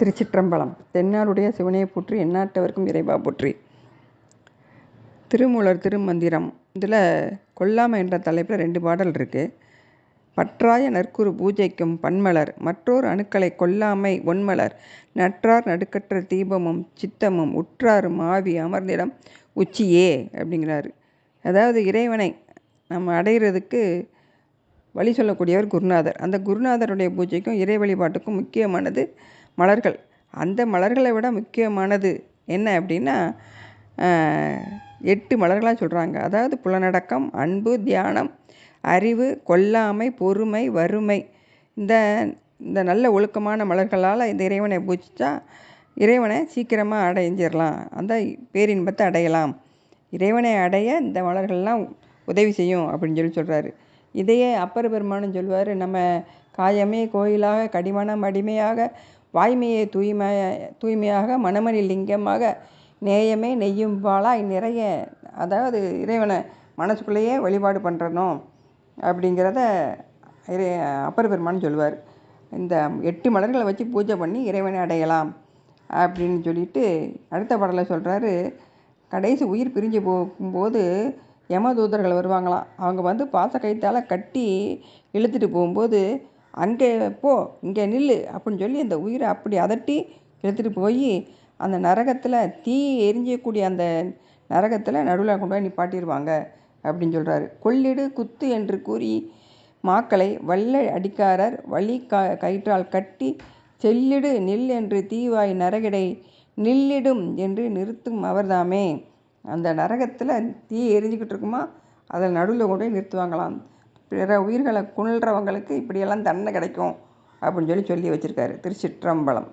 திருச்சிற்றம்பலம். தென்னாருடைய சிவனையை போற்றி எந்நாட்டவர்க்கும் இறைவா போற்றி. திருமூலர் திருமந்திரம். இதில் கொல்லாமை என்ற தலைப்பில் ரெண்டு பாடல் இருக்குது பற்றாய நற்குரு பூஜைக்கும் பன்மலர் மற்றொரு அணுக்களை கொல்லாமை ஒன்மலர். நற்றார் நடுக்கற்ற தீபமும் சித்தமும் உற்றாரும் ஆவி அமர்ந்திடம் உச்சியே அப்படிங்கிறாரு. அதாவது இறைவனை நம்ம அடைகிறதுக்கு வழி சொல்லக்கூடியவர் குருநாதர். அந்த குருநாதருடைய பூஜைக்கும் இறை வழிபாட்டுக்கும் முக்கியமானது மலர்கள். அந்த மலர்களை விட முக்கியமானது என்ன அப்படின்னா எட்டு மலர்களாக சொல்கிறாங்க அதாவது புலனடக்கம் அன்பு தியானம் அறிவு கொல்லாமை பொறுமை வறுமை. இந்த இந்த நல்ல ஒழுக்கமான மலர்களால் இந்த இறைவனை பூஜித்தா இறைவனை சீக்கிரமாக அடைஞ்சிடலாம் அந்த பேரின்பத்தை அடையலாம். இறைவனை அடைய இந்த மலர்கள்லாம் உதவி செய்யும் அப்படின்னு சொல்லி சொல்கிறாரு இதையே அப்பர் பெருமானும் சொல்லுவார் நம்ம காயமே கோயிலாக கடிமனம் அடிமையாக வாய்மையை தூய்மை தூய்மையாக மணமணி லிங்கமாக நேயமே நெய்யும் பாலாய் நிறைய அதாவது இறைவனை மனசுக்குள்ளேயே வழிபாடு பண்ணுறணும் அப்படிங்கிறத இறை அப்பர் பெருமான் சொல்லுவார் இந்த எட்டு மலர்களை வச்சு பூஜை பண்ணி இறைவனை அடையலாம் அப்படின்னு சொல்லிட்டு அடுத்த பாடலில் சொல்கிறாரு கடைசி உயிர் பிரிஞ்சு போகும்போது யமதூதர்கள் வருவாங்களாம். அவங்க வந்து பாச கைத்தால் கட்டி இழுத்துட்டு போகும்போது அங்கே போ இங்கே நில்லு அப்படின்னு சொல்லி அந்த உயிரை அப்படி அதட்டி எடுத்துகிட்டு போய் அந்த நரகத்தில் தீ எரிஞ்சக்கூடிய அந்த நரகத்தில் நடுவில் கொண்டு போய் நிப்பாட்டிடுவாங்க அப்படின்னு சொல்கிறாரு கொள்ளிடு குத்து என்று கூறி மாக்களை வல்ல அடிக்காரர் வழி க கயிற்றால் கட்டி செல்லிடு நில் என்று தீவாய் நரகிடை நில்லிடும் என்று நிறுத்தும் அவர்தாமே. அந்த நரகத்தில் தீ எரிஞ்சிக்கிட்டு இருக்குமா? அதில் நடுவில் கொண்டு போய் நிறுத்துவாங்களாம். பிற உயிர்களை கொள்றவங்களுக்கு இப்படியெல்லாம் தண்டனை கிடைக்கும் அப்படின்னு சொல்லி சொல்லி வச்சுருக்காரு. திருச்சிற்றம்பலம்.